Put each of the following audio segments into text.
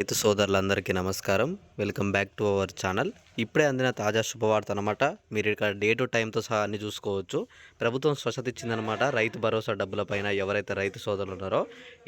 రైతు సోదరులందరికీ నమస్కారం. Welcome back to our channel. ఇప్పుడే అందిన తాజా శుభవార్త అనమాట మీరు ఇక్కడ డేటు టైంతో సహా అన్ని చూసుకోవచ్చు. ప్రభుత్వం స్వచ్ఛత ఇచ్చిందనమాట రైతు భరోసా డబ్బుల పైన ఎవరైతే రైతు సోదరులు ఉన్నారో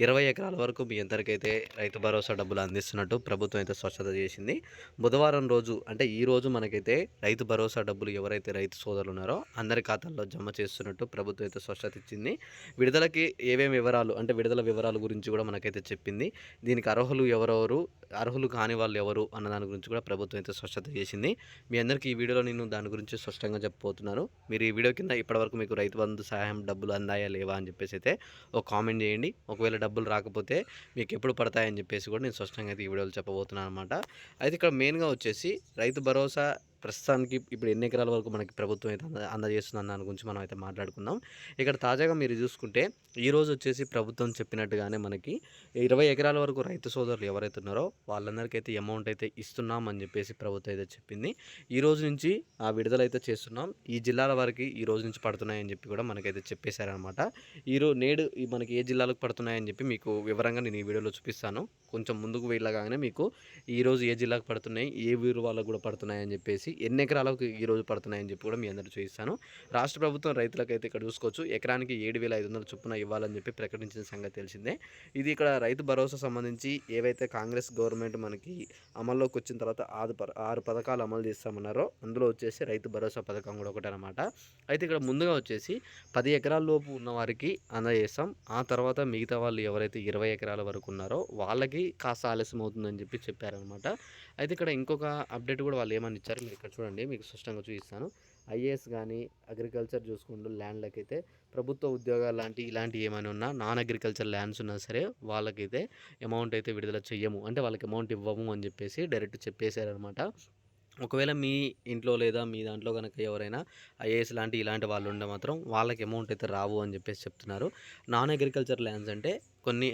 ఇరవై ఎకరాల వరకు మీ అందరికైతే రైతు భరోసా డబ్బులు అందిస్తున్నట్టు ప్రభుత్వం అయితే స్వచ్ఛత చేసింది. బుధవారం రోజు అంటే ఈ రోజు మనకైతే రైతు భరోసా డబ్బులు ఎవరైతే రైతు సోదరులు ఉన్నారో అందరి ఖాతాల్లో జమ చేస్తున్నట్టు ప్రభుత్వం అయితే స్వచ్ఛత ఇచ్చింది. విడుదలకి ఏమేమి వివరాలు అంటే విడుదల వివరాల గురించి కూడా మనకైతే చెప్పింది. దీనికి అర్హులు ఎవరెవరు అర్హులు కాని వాళ్ళు ఎవరు అన్న దాని గురించి కూడా ప్రభుత్వం అయితే స్పష్టత చేసింది. మీ అందరికీ ఈ వీడియోలో నేను దాని గురించి స్పష్టంగా చెప్పబోతున్నాను. మీరు ఈ వీడియో కింద ఇప్పటివరకు మీకు రైతు బంధు సహాయం డబ్బులు అందాయా లేవా అని చెప్పేసి అయితే ఒక కామెంట్ చేయండి. ఒకవేళ డబ్బులు రాకపోతే మీకు ఎప్పుడు పడతాయని చెప్పేసి కూడా నేను స్పష్టంగా అయితే ఈ వీడియోలో చెప్పబోతున్నాను అనమాట అయితే ఇక్కడ మెయిన్గా వచ్చేసి రైతు భరోసా ప్రస్తుతానికి ఇప్పుడు ఎన్ని ఎకరాల వరకు మనకి ప్రభుత్వం అయితే అంద అందజేస్తుంది దాని గురించి మనం అయితే మాట్లాడుకుందాం. ఇక్కడ తాజాగా మీరు చూసుకుంటే ఈరోజు వచ్చేసి ప్రభుత్వం చెప్పినట్టుగానే మనకి ఇరవై ఎకరాల వరకు రైతు సోదరులు ఎవరైతే ఉన్నారో వాళ్ళందరికీ అయితే అమౌంట్ అయితే ఇస్తున్నాం అని చెప్పేసి ప్రభుత్వం అయితే చెప్పింది. ఈ రోజు నుంచి ఆ విడుదల అయితే చేస్తున్నాం. ఈ జిల్లాల వరకు ఈ రోజు నుంచి పడుతున్నాయని చెప్పి కూడా మనకైతే చెప్పేశారనమాట ఈరోజు నేడు మనకి ఏ జిల్లాలకు పడుతున్నాయని చెప్పి మీకు వివరంగా నేను ఈ వీడియోలో చూపిస్తాను. కొంచెం ముందుకు వెళ్ళగానే మీకు ఈరోజు ఏ జిల్లాకు పడుతున్నాయి ఏ ఊరు వాళ్ళకు కూడా పడుతున్నాయని చెప్పేసి వచ్చేసి ఎన్ని ఎకరాలకు ఈరోజు పడుతున్నాయని చెప్పి కూడా మీ అందరూ చూపిస్తాను. రాష్ట్ర ప్రభుత్వం రైతులకైతే ఇక్కడ చూసుకోవచ్చు. ఎకరానికి ఏడు వేల ఐదు వందల చొప్పున ఇవ్వాలని చెప్పి ప్రకటించిన సంగతి తెలిసిందే. ఇది ఇక్కడ రైతు భరోసా సంబంధించి ఏవైతే కాంగ్రెస్ గవర్నమెంట్ మనకి అమల్లోకి వచ్చిన తర్వాత ఆరు ఆరు పథకాలు అమలు చేస్తామన్నారో అందులో వచ్చేసి రైతు భరోసా పథకం కూడా ఒకటి అనమాట అయితే ఇక్కడ ముందుగా వచ్చేసి పది ఎకరాల లోపు ఉన్న వారికి అందజేస్తాం. ఆ తర్వాత మిగతా వాళ్ళు ఎవరైతే ఇరవై ఎకరాల వరకు ఉన్నారో వాళ్ళకి కాస్త ఆలస్యం అవుతుందని చెప్పి చెప్పారనమాట అయితే ఇక్కడ ఇంకొక అప్డేట్ కూడా వాళ్ళు ఏమని ఇచ్చారు? మీరు ఇక్కడ చూడండి మీకు స్పష్టంగా చూపిస్తాను. ఐఏఎస్ కానీ అగ్రికల్చర్ చూసుకుంటూ ల్యాండ్లకైతే ప్రభుత్వ ఉద్యోగాలు లాంటి ఇలాంటివి ఏమైనా ఉన్నా నాన్ అగ్రికల్చర్ ల్యాండ్స్ ఉన్నా సరే వాళ్ళకైతే అమౌంట్ అయితే విడుదల చెయ్యము. అంటే వాళ్ళకి అమౌంట్ ఇవ్వము అని చెప్పేసి డైరెక్ట్ చెప్పేశారనమాట. ఒకవేళ మీ ఇంట్లో లేదా మీ దాంట్లో కనుక ఎవరైనా ఐఏఎస్ లాంటి ఇలాంటి వాళ్ళు ఉండే మాత్రం వాళ్ళకి అమౌంట్ అయితే రావు అని చెప్పేసి చెప్తున్నారు. నాన్ అగ్రికల్చర్ ల్యాండ్స్ అంటే కొన్ని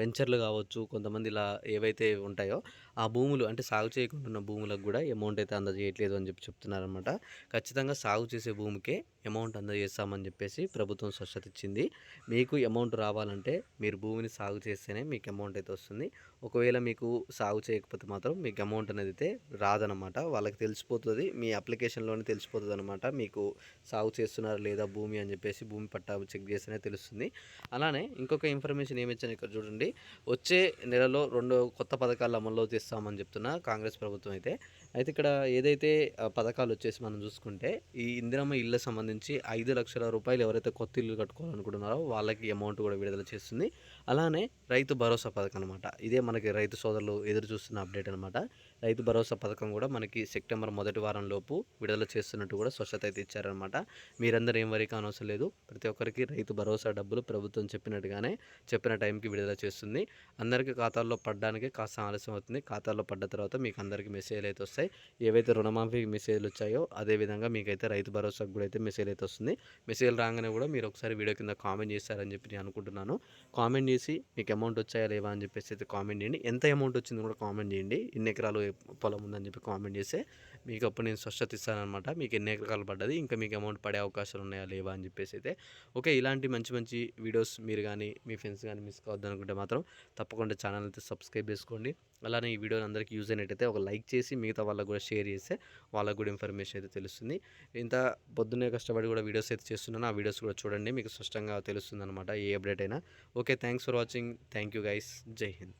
వెంచర్లు కావచ్చు కొంతమంది ఇలా ఏవైతే ఉంటాయో ఆ భూములు అంటే సాగు చేయకుండా ఉన్న భూములకు కూడా అమౌంట్ అయితే అందజేయట్లేదు అని చెప్పి చెప్తున్నారనమాట ఖచ్చితంగా సాగు చేసే భూమికే అమౌంట్ అందజేస్తామని చెప్పేసి ప్రభుత్వం స్వచ్ఛత ఇచ్చింది. మీకు అమౌంట్ రావాలంటే మీరు భూమిని సాగు చేస్తేనే మీకు అమౌంట్ అయితే వస్తుంది. ఒకవేళ మీకు సాగు చేయకపోతే మాత్రం మీకు అమౌంట్ అనేది అయితే రాదనమాట వాళ్ళకి తెలిసిపోతుంది మీ అప్లికేషన్లోనే తెలిసిపోతుంది అనమాట మీకు సాగు చేస్తున్నారు లేదా భూమి అని చెప్పేసి భూమి పట్టా చెక్ చేస్తేనే తెలుస్తుంది. అలానే ఇంకొక ఇన్ఫర్మేషన్ ఏమి ఇచ్చాను ఇక్కడ చూడండి. వచ్చే నెలలో రెండు కొత్త పథకాలు అమల్లో తీస్తామని చెప్తున్నా కాంగ్రెస్ ప్రభుత్వం అయితే. అయితే ఇక్కడ ఏదైతే పథకాలు వచ్చేసి మనం చూసుకుంటే ఈ ఇందిరమ్మ ఇళ్ళ సంబంధించి ఐదు లక్షల రూపాయలు ఎవరైతే కొత్త ఇల్లు కట్టుకోవాలనుకుంటున్నారో వాళ్ళకి అమౌంట్ కూడా విడుదల చేస్తుంది. అలానే రైతు భరోసా పథకం అనమాట ఇదే మనకి రైతు సోదరులు ఎదురు చూస్తున్న అప్డేట్ అనమాట రైతు భరోసా పథకం కూడా మనకి సెప్టెంబర్ మొదటి వారం లోపు విడుదల చేస్తున్నట్టు కూడా స్వచ్ఛత అయితే ఇచ్చారనమాట మీరందరూ ఏం వరకు అనవసరం లేదు. ప్రతి ఒక్కరికి రైతు భరోసా డబ్బులు ప్రభుత్వం చెప్పినట్టుగానే చెప్పినట్టు టైంకి విడుదల చేస్తుంది. అందరికీ ఖాతాల్లో పడడానికి కాస్త ఆలస్యం అవుతుంది. ఖాతాల్లో పడ్డ తర్వాత మీకు అందరికీ మెసేజ్లు అయితే వస్తాయి. ఏవైతే రుణమాఫీ మెసేజ్లు వచ్చాయో అదేవిధంగా మీకైతే రైతు భరోసాకు కూడా అయితే మెసేజ్ అయితే వస్తుంది. మెసేజ్ రాగానే కూడా మీరు ఒకసారి వీడియో కింద కామెంట్ చేస్తారని చెప్పి నేను అనుకుంటున్నాను. కామెంట్ చేసి మీకు అమౌంట్ వచ్చాయా లేవా అని చెప్పేసి అయితే కామెంట్ చేయండి. ఎంత అమౌంట్ వచ్చింది కూడా కామెంట్ చేయండి. ఇన్ని ఎకరాలు పొలం ఉందని చెప్పి కామెంట్ చేస్తే మీకు అప్పుడు నేను స్వచ్ఛత ఇస్తానమాట మీకు ఎన్ని ఎకరాలు పడ్డది ఇంకా మీకు అమౌంట్ పడే అవకాశాలు ఉన్నాయా లేవా అని చెప్పేసి అయితే. ఓకే ఇలాంటి మంచి మంచి వీడియోస్ మీరు కానీ మీ ఫ్రెండ్స్ కానీ మిస్ కావద్దు అనుకుంటే మాత్రం తప్పకుండా ఛానల్ అయితే సబ్స్క్రైబ్ చేసుకోండి. అలానే ఈ వీడియోని అందరికీ యూజ్ అయినట్టయితే ఒక లైక్ చేసి మిగతా వాళ్ళకు కూడా షేర్ చేస్తే వాళ్ళకు కూడా ఇన్ఫర్మేషన్ అయితే తెలుస్తుంది. ఇంత పొద్దున్నే కష్టపడి కూడా వీడియోస్ అయితే చేస్తున్నాను. ఆ వీడియోస్ కూడా చూడండి. మీకు స్పష్టంగా తెలుస్తుంది అనమాట ఏ అప్డేట్ అయినా. Okay thanks for watching. Thank you guys. జై హింద్.